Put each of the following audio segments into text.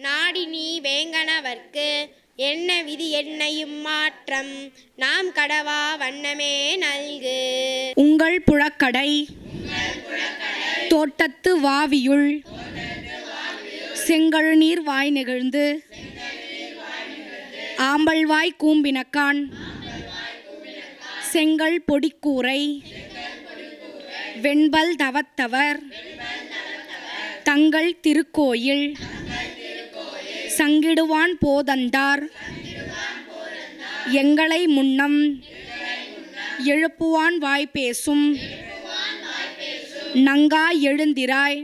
நாடி நீ வேங்கனவர்க்கு என்ன விதி என்னையும் மாற்றம்? நாம் கடவா வண்ணமே நல்கு. உங்கள் புழக்கடை. தோட்டத்து வாவியுள். செங்கழுநீர் வாய் நெகிழ்ந்து. ஆம்பல்வாய் கூம்பினக்கான் செங்கல் பொடிக்கூரை. வெண்பல் தவத்தவர். தங்கள் திருக்கோயில். சங்கிடுவான் போதந்தார். எங்களை முன்னம் எழுப்புவான் வாய் பேசும். நங்காய் எழுந்திராய்.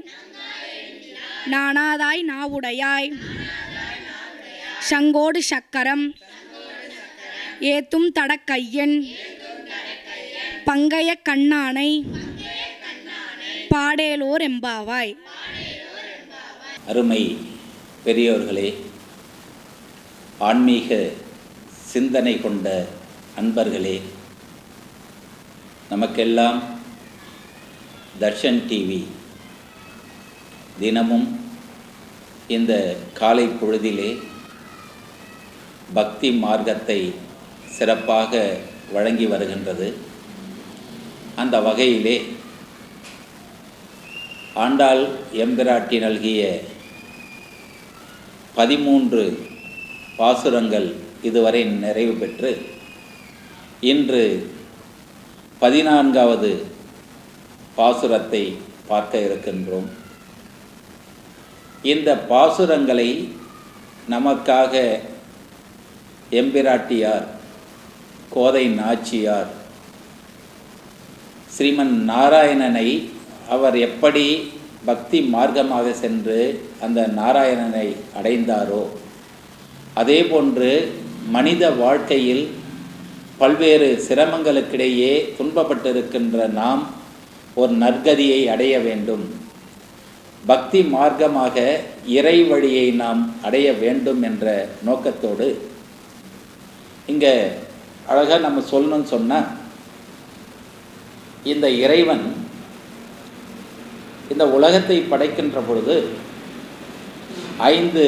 நானாதாய் நாவுடையாய். சங்கோடு சக்கரம் ஏத்தும் தடக்கையன். பங்கைய கண்ணானை பாடேலோர் எம்பாவாய். அருமை பெரியோர்களே ஆன்மீக சிந்தனை கொண்ட அன்பர்களே நமக்கெல்லாம் தர்ஷன் டிவி தினமும் இந்த காலை பொழுதிலே பக்தி மார்க்கத்தை சிறப்பாக வழங்கி வருகின்றது. அந்த வகையிலே ஆண்டாள் எம்பிராட்டி நல்கிய பதிமூன்று பாசுரங்கள் இதுவரை நிறைவு பெற்று இன்று பதினான்காவது பாசுரத்தை பார்க்க இருக்கின்றோம். இந்த பாசுரங்களை நமக்காக எம்பிராட்டியார் கோதை நாச்சியார் ஸ்ரீமன் நாராயணனை அவர் எப்படி பக்தி மார்க்கமாக சென்று அந்த நாராயணனை அடைந்தாரோ அதே போன்று மனித வாழ்க்கையில் பல்வேறு சிரமங்களுக்கிடையே துன்பப்பட்டிருக்கின்ற நாம் ஒரு நற்கதியை அடைய வேண்டும். பக்தி மார்க்கமாக இறை வழியை நாம் அடைய வேண்டும் என்ற நோக்கத்தோடு இங்கே அழகாக நம்ம சொல்லணும்னு சொன்னால் இந்த இறைவன் இந்த உலகத்தை படைக்கின்ற பொழுது ஐந்து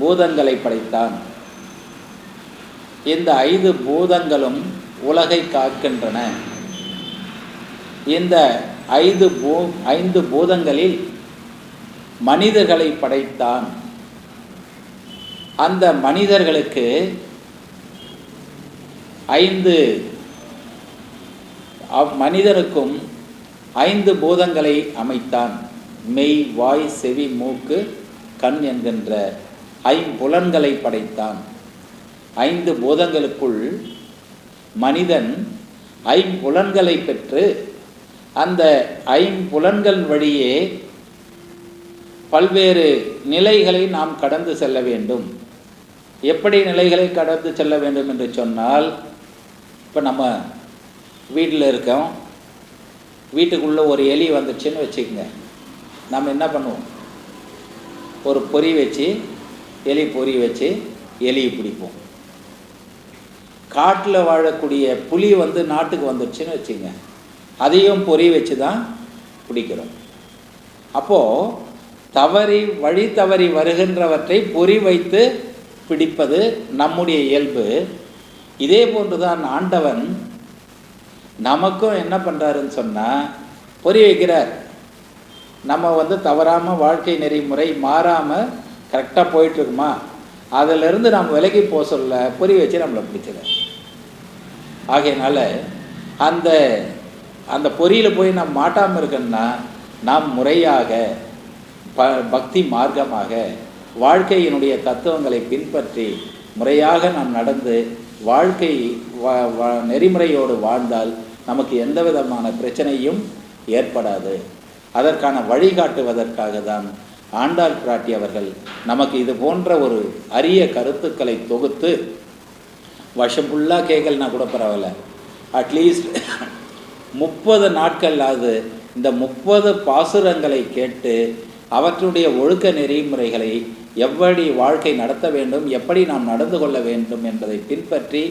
பூதங்களை படைத்தான். இந்த ஐந்து பூதங்களும் உலகை காக்கின்றன. இந்த ஐந்து பூ ஐந்து பூதங்களில் மனிதர்களை படைத்தான். அந்த மனிதர்களுக்கு ஐந்து மனிதருக்கும் ஐந்து பூதங்களை அமைத்தான். மெய் வாய் செவி மூக்கு கண் என்கின்ற ஐம்புலன்களை படைத்தான். ஐந்து பூதங்களுக்குள் மனிதன் ஐம்புலன்களை பெற்று அந்த ஐம்புலன்கள் வழியே பல்வேறு நிலைகளை நாம் கடந்து செல்ல வேண்டும். எப்படி நிலைகளை கடந்து செல்ல வேண்டும் என்று சொன்னால் இப்போ நம்ம வீட்டில் இருக்கோம். வீட்டுக்குள்ளே ஒரு எலி வந்துச்சுன்னு வச்சுக்கோங்க. நம்ம என்ன பண்ணுவோம்? ஒரு பொறி வச்சு எலி பொறி வச்சு எலியை பிடிப்போம். காட்டில் வாழக்கூடிய புலி வந்து நாட்டுக்கு வந்துடுச்சுன்னு வச்சுங்க. அதையும் பொறி வச்சு தான் பிடிக்கிறோம். அப்போது தவறி வழி தவறி வருகின்றவற்றை பொறி வைத்து பிடிப்பது நம்முடைய இயல்பு. இதே போன்று தான் ஆண்டவன் நமக்கும் என்ன பண்ணுறாருன்னு சொன்னால் பொறி வைக்கிறார். நம்ம வந்து தவறாமல் வாழ்க்கை நெறிமுறை மாறாமல் கரெக்டாக போயிட்டுருக்குமா? அதிலிருந்து நம்ம விலகி போக சொல்ல பொறி வச்சு நம்மளை பிடிச்சிடார் ஆகையினால அந்த அந்த பொறியில் போய் நாம் மாட்டாமல் இருக்கணும்னா நாம் முறையாக ப பக்தி மார்க்கமாக வாழ்க்கையினுடைய தத்துவங்களை பின்பற்றி முறையாக நாம் நடந்து வாழ்க்கை நெறிமுறையோடு வாழ்ந்தால் நமக்கு எந்த விதமான பிரச்சனையும் ஏற்படாது. அதற்கான வழிகாட்டுவதற்காக தான் ஆண்டாள் பிராட்டி அவர்கள் நமக்கு இது போன்ற ஒரு அரிய கருத்துக்களை தொகுத்து வருஷம் ஃபுல்லாக கேட்கலனா கூட பரவாயில்ல. அட்லீஸ்ட் முப்பது நாட்களாவது இந்த முப்பது பாசுரங்களை கேட்டு அவற்றுடைய ஒழுக்க நெறிமுறைகளை எப்படி வாழ்க்கை நடத்த வேண்டும் எப்படி நாம் நடந்து கொள்ள வேண்டும் என்பதை பின்பற்றி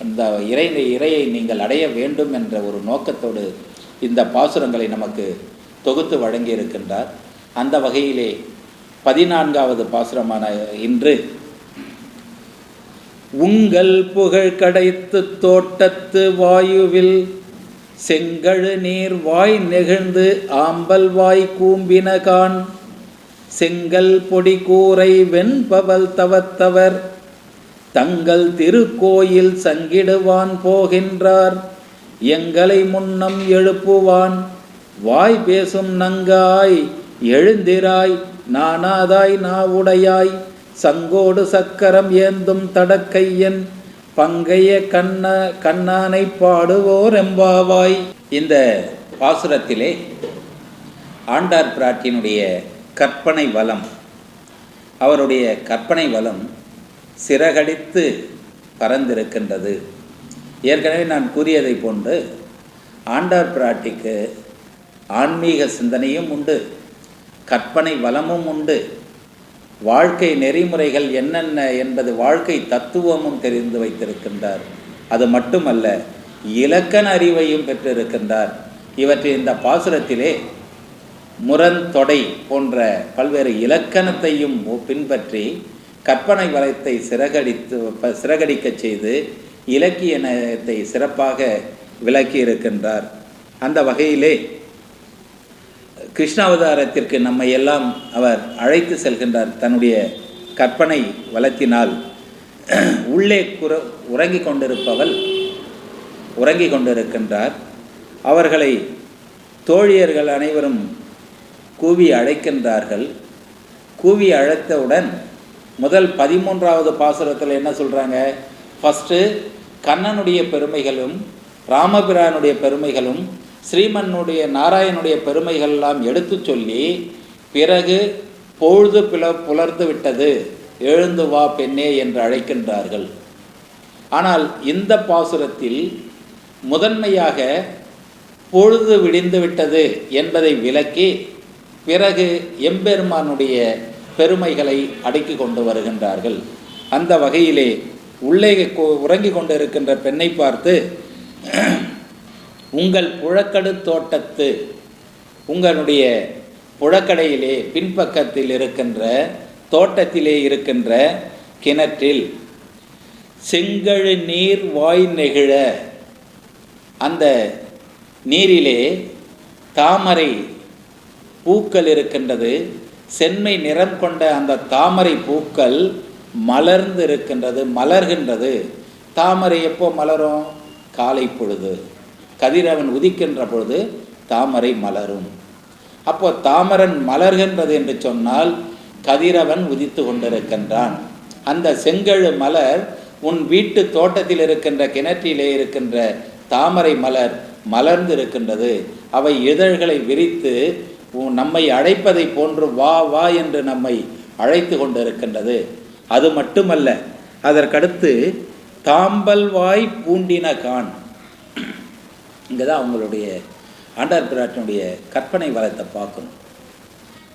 இந்த இறை இறையை நீங்கள் அடைய வேண்டும் என்ற ஒரு நோக்கத்தோடு இந்த பாசுரங்களை நமக்கு தொகுத்து வழங்கி இருக்கின்றார் அந்த வகையிலே பதினான்காவது பாசுரமான இன்று உங்கள் புகழ் கடைத்து தோட்டத்து வாயுவில் செங்கழு நீர் வாய் நெகிழ்ந்து ஆம்பல் வாய் கூம்பினகான் செங்கல் பொடி கூரை வெண்பவல் தவத்தவர் தங்கள் திருக்கோயில் சங்கிடுவான் போகின்றார் எங்களை முன்னம் எழுப்புவான் வாய் பேசும் நங்காய் எழுந்திராய் நானாதாய் நாவுடையாய் சங்கோடு சக்கரம் ஏந்தும் தடக்கையன் பங்கைய கண்ண கண்ணானை பாடுவோர் எம்பாவாய் இந்த பாசுரத்திலே ஆண்டார் பிராட்டியினுடைய கற்பனை வளம் அவருடைய கற்பனை வளம் சிறகடித்து பறந்திருக்கின்றது. ஏற்கனவே நான் கூறியதை போன்று ஆண்டார் பிராட்டிக்கு ஆன்மீக சிந்தனையும் உண்டு. கற்பனை வளமும் உண்டு. வாழ்க்கை நெறிமுறைகள் என்னென்ன என்பது வாழ்க்கை தத்துவமும் தெரிந்து வைத்திருக்கின்றார். அது மட்டுமல்ல இலக்கண அறிவையும் பெற்றிருக்கின்றார். இவற்றை இந்த பாசுரத்திலே முரண்தொடை போன்ற பல்வேறு இலக்கணத்தையும் பின்பற்றி கற்பனை வளத்தை சிறகடித்து ப- சிறகடிக்கச் செய்து இலக்கிய நயத்தை சிறப்பாக விளக்கி இருக்கின்றார் அந்த வகையிலே கிருஷ்ணாவதாரத்திற்கு நம்மை எல்லாம் அவர் அழைத்து செல்கின்றார். தன்னுடைய கற்பனை வளத்தினால் உள்ளே குற உறங்கிக் கொண்டிருப்பவள் உறங்கிக் கொண்டிருக்கின்றார். அவர்களை தோழியர்கள் அனைவரும் கூவி அழைக்கின்றார்கள். கூவி அழைத்தவுடன் முதல் பதிமூன்றாவது பாசுரத்தில் என்ன சொல்கிறாங்க ஃபஸ்ட்டு கண்ணனுடைய பெருமைகளும் ராமபிரானுடைய பெருமைகளும் ஸ்ரீமன்னுடைய நாராயணுடைய பெருமைகள் எல்லாம் எடுத்துச் சொல்லி பிறகு பொழுது பிள புலர்ந்து விட்டது. எழுந்து வா பெண்ணே என்று அழைக்கின்றார்கள். ஆனால் இந்த பாசுரத்தில் முதன்மையாக பொழுது விடிந்து விட்டது என்பதை விளக்கி பிறகு எம்பெருமானுடைய பெருமைகளை அடுக்கி கொண்டு வருகின்றார்கள். அந்த வகையிலே உள்ளே கொ- உறங்கிக் கொண்டிருக்கின்ற பெண்ணை பார்த்து உங்கள் புழக்கடு தோட்டத்து உங்களுடைய புழக்கடையிலே பின்பக்கத்தில் இருக்கின்ற தோட்டத்திலே இருக்கின்ற கிணற்றில் செங்கழு நீர் வாய் நெகிழ அந்த நீரிலே தாமரை பூக்கள் இருக்கின்றது. செம்மை நிறம் கொண்ட அந்த தாமரை பூக்கள் மலர்ந்து இருக்கின்றது மலர்கின்றது. தாமரை எப்போ மலரும்? காலை பொழுது. கதிரவன் உதிக்கின்ற பொழுது தாமரை மலரும். அப்போ தாமரன் மலர்கின்றது என்று சொன்னால் கதிரவன் உதித்து கொண்டிருக்கின்றான். அந்த செங்கழு மலர் உன் வீட்டு தோட்டத்தில் இருக்கின்ற கிணற்றிலே இருக்கின்ற தாமரை மலர் மலர்ந்து இருக்கின்றது அவை இதழ்களை விரித்து உ- நம்மை அழைப்பதை போன்று வா வா என்று நம்மை அழைத்து கொண்டிருக்கின்றது. அது மட்டுமல்ல அதற்கடுத்து தாம்பல்வாய் பூண்டின கான். இங்கே தான் அவங்களுடைய ஆண்டார் பிராட்டினுடைய கற்பனை வளத்தை பார்க்கணும்.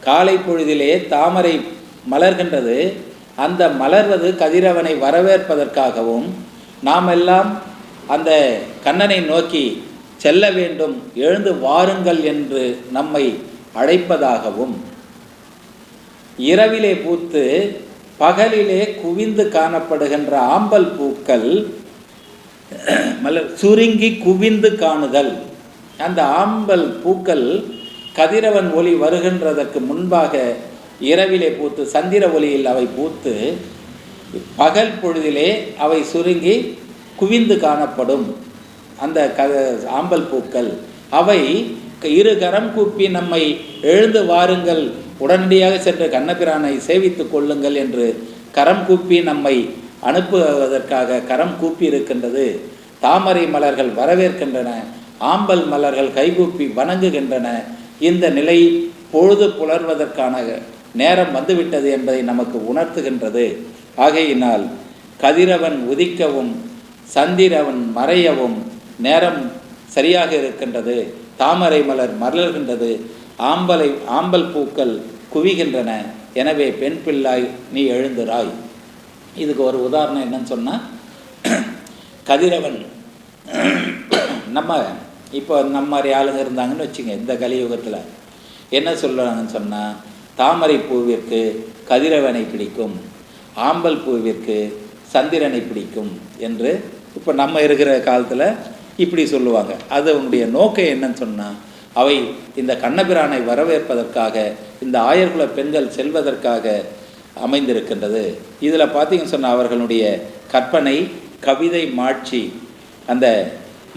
காலை பொழுதிலே தாமரை மலர்கின்றது. அந்த மலர்வது கதிரவனை வரவேற்பதற்காகவும் நாம் எல்லாம் அந்த கண்ணனை நோக்கி செல்ல வேண்டும் எழுந்து வாருங்கள் என்று நம்மை அழைப்பதாகவும் இரவிலே பூத்து பகலிலே குவிந்து காணப்படுகின்ற ஆம்பல் பூக்கள் மலர் சுருங்கி குவிந்து காணுதல். அந்த ஆம்பல் பூக்கள் கதிரவன் ஒளி வருகின்றதற்கு முன்பாக இரவிலே பூத்து சந்திர ஒளியில் அவை பூத்து பகல் பொழுதிலே அவை சுருங்கி குவிந்து காணப்படும். அந்த க ஆம்பல் பூக்கள் அவை இரு கரம் கூப்பி நம்மை எழுந்து வாருங்கள். உடனடியாக சென்று கண்ணபிரானை சேவித்துக் கொள்ளுங்கள் என்று கரம் கூப்பி நம்மை அனுப்புவதற்காக கரம் கூப்பியிருக்கின்றது. தாமரை மலர்கள் வரவேற்கின்றன. ஆம்பல் மலர்கள் கைகூப்பி வணங்குகின்றன. இந்த நிலை பொழுது புலர்வதற்கான நேரம் வந்துவிட்டது என்பதை நமக்கு உணர்த்துகின்றது. ஆகையினால் கதிரவன் உதிக்கவும் சந்திரவன் மறையவும் நேரம் சரியாக இருக்கின்றது. தாமரை மலர் மலர்கின்றது. ஆம்பலை ஆம்பல் பூக்கள் குவிகின்றன. எனவே பெண் பிள்ளாய் நீ எழுந்துராய் இதுக்கு ஒரு உதாரணம் என்னன்னு சொன்னால் கதிரவன். நம்ம இப்போ நம்ம மாதிரி ஆளுங்க இருந்தாங்கன்னு வச்சுங்க இந்த கலியுகத்தில். என்ன சொல்கிறாங்கன்னு சொன்னால் தாமரை பூவிற்கு கதிரவனை பிடிக்கும் ஆம்பல் பூவிற்கு சந்திரனை பிடிக்கும் என்று இப்போ நம்ம இருக்கிற காலத்தில் இப்படி சொல்லுவாங்க. அது அவங்களுடைய நோக்கம் என்னன்னு சொன்னால் அவை இந்த கண்ணபிரானை வரவேற்பதற்காக இந்த ஆயர்குல பெண்கள் செல்வதற்காக அமைந்திருக்கின்றது. இதில் பார்த்தீங்கன்னு சொன்னால் அவர்களுடைய கற்பனை கவிதை மாட்சி அந்த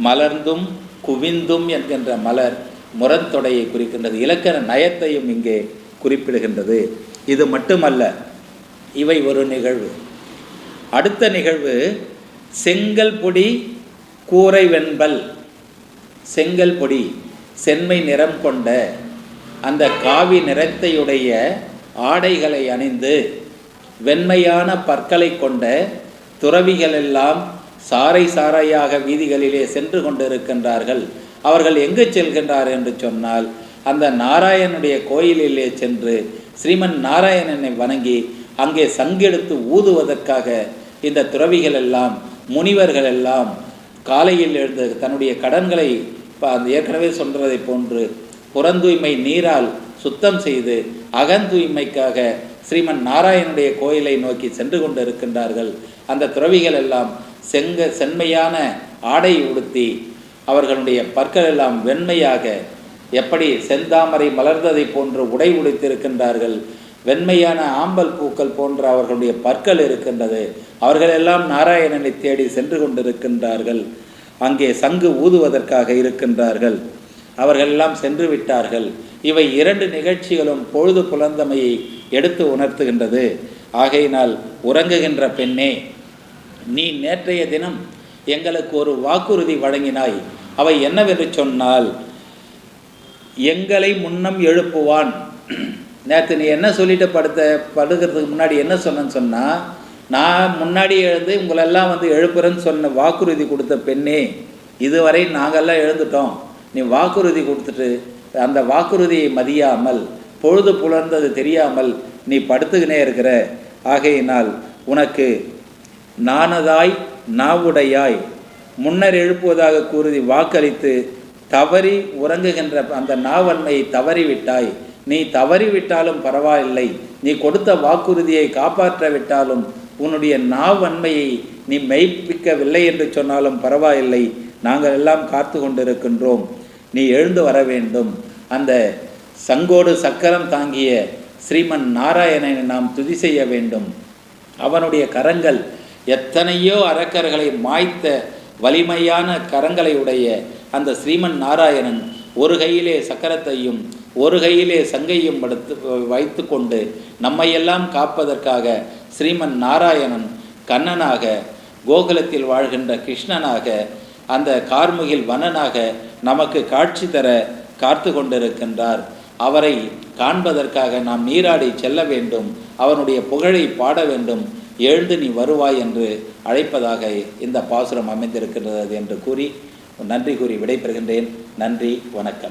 மலர்ந்தும் குவிந்தும் என்கின்ற மலர் முரண்தொடையை குறிக்கின்றது. இலக்கண நயத்தையும் இங்கே குறிப்பிடுகின்றது. இது மட்டுமல்ல இவை ஒரு நிகழ்வு. அடுத்த நிகழ்வு செங்கல் பொடி கூரை வெண்பல். செங்கல் பொடி செம்மை நிறம் கொண்ட அந்த காவி நிறத்தையுடைய ஆடைகளை அணிந்து வெண்மையான பற்களை கொண்ட துறவிகளெல்லாம் சாறை சாறையாக வீதிகளிலே சென்று கொண்டிருக்கின்றார்கள். அவர்கள் எங்கு செல்கின்றார் என்று சொன்னால் அந்த நாராயணனுடைய கோயிலிலே சென்று ஸ்ரீமன் நாராயணனை வணங்கி அங்கே சங்கெடுத்து ஊதுவதற்காக இந்த துறவிகள் எல்லாம் முனிவர்கள் எல்லாம் காலையில் எழுந்து தன்னுடைய கடன்களை ஏற்கனவே சொல்றதை போன்று புறந்தூய்மை நீரால் சுத்தம் செய்து அகந்தூய்மைக்காக ஸ்ரீமன் நாராயணனுடைய கோயிலை நோக்கி சென்று கொண்டு இருக்கின்றார்கள் அந்த துறவிகள் எல்லாம் செங்க செம்மையான ஆடை உடுத்தி அவர்களுடைய பற்கள் எல்லாம் வெண்மையாக எப்படி செந்தாமரை மலர்ந்ததை போன்று உடை உடைத்திருக்கின்றார்கள். வெண்மையான ஆம்பல் பூக்கள் போன்ற அவர்களுடைய பற்கள் இருக்கின்றது. அவர்களெல்லாம் நாராயணனை தேடி சென்று கொண்டிருக்கின்றார்கள். அங்கே சங்கு ஊதுவதற்காக இருக்கின்றார்கள். அவர்களெல்லாம் சென்று விட்டார்கள். இவை இரண்டு நிகழ்ச்சிகளும் பொழுது புலந்தமையை எடுத்து உணர்த்துகின்றது. ஆகையினால் உறங்குகின்ற பெண்ணே நீ நேற்றைய தினம் எங்களுக்கு ஒரு வாக்குறுதி வழங்கினாய். அவை என்னவென்று சொன்னால் எங்களை முன்னம் எழுப்புவான். நேற்று நீ என்ன சொல்லிட்டு படுத்த படுக்கிறதுக்கு முன்னாடி என்ன சொன்னேன்னு சொன்னால் நான் முன்னாடி எழுந்து உங்களெல்லாம் வந்து எழுப்புறேன்னு சொன்ன வாக்குறுதி கொடுத்த பெண்ணே இதுவரை நாங்கெல்லாம் எழுந்துட்டோம். நீ வாக்குறுதி கொடுத்துட்டு அந்த வாக்குறுதியை மதியாமல் பொழுது புலர்ந்தது தெரியாமல் நீ படுத்துக்கினே இருக்கிற. ஆகையினால் உனக்கு நானதாய் நாவுடையாய். முன்னர் எழுப்புவதாக கூறி வாக்களித்து தவறி உறங்குகின்ற அந்த நாவன்மையை தவறிவிட்டாய். நீ தவறிவிட்டாலும் பரவாயில்லை. நீ கொடுத்த வாக்குறுதியை காப்பாற்ற விட்டாலும் உன்னுடைய நாவன்மையை நீ மெய்ப்பிக்கவில்லை என்று சொன்னாலும் பரவாயில்லை. நாங்கள் எல்லாம் காத்து கொண்டிருக்கின்றோம் நீ எழுந்து வர வேண்டும். அந்த சங்கோடு சக்கரம் தாங்கிய ஸ்ரீமன் நாராயணனை நாம் துதி செய்ய வேண்டும். அவனுடைய கரங்கள் எத்தனையோ அரக்கர்களை மாய்த்த வலிமையான கரங்களை உடைய அந்த ஸ்ரீமன் நாராயணன் ஒரு கையிலே சக்கரத்தையும் ஒரு கையிலே சங்கையும் படுத்து வைத்துக்கொண்டு நம்மையெல்லாம் காப்பதற்காக ஸ்ரீமன் நாராயணன் கண்ணனாக கோகுலத்தில் வாழ்கின்ற கிருஷ்ணனாக அந்த கார்முகில் வனனாக நமக்கு காட்சி தர காத்து கொண்டிருக்கின்றார். அவரை காண்பதற்காக நாம் நீராடி செல்ல வேண்டும். அவனுடைய புகழை பாட வேண்டும். எழுந்து நீ வருவாய் என்று அழைப்பதாக இந்த பாசுரம் அமைந்திருக்கின்றது என்று கூறி நன்றி கூறி விடைபெறுகின்றேன். நன்றி வணக்கம்.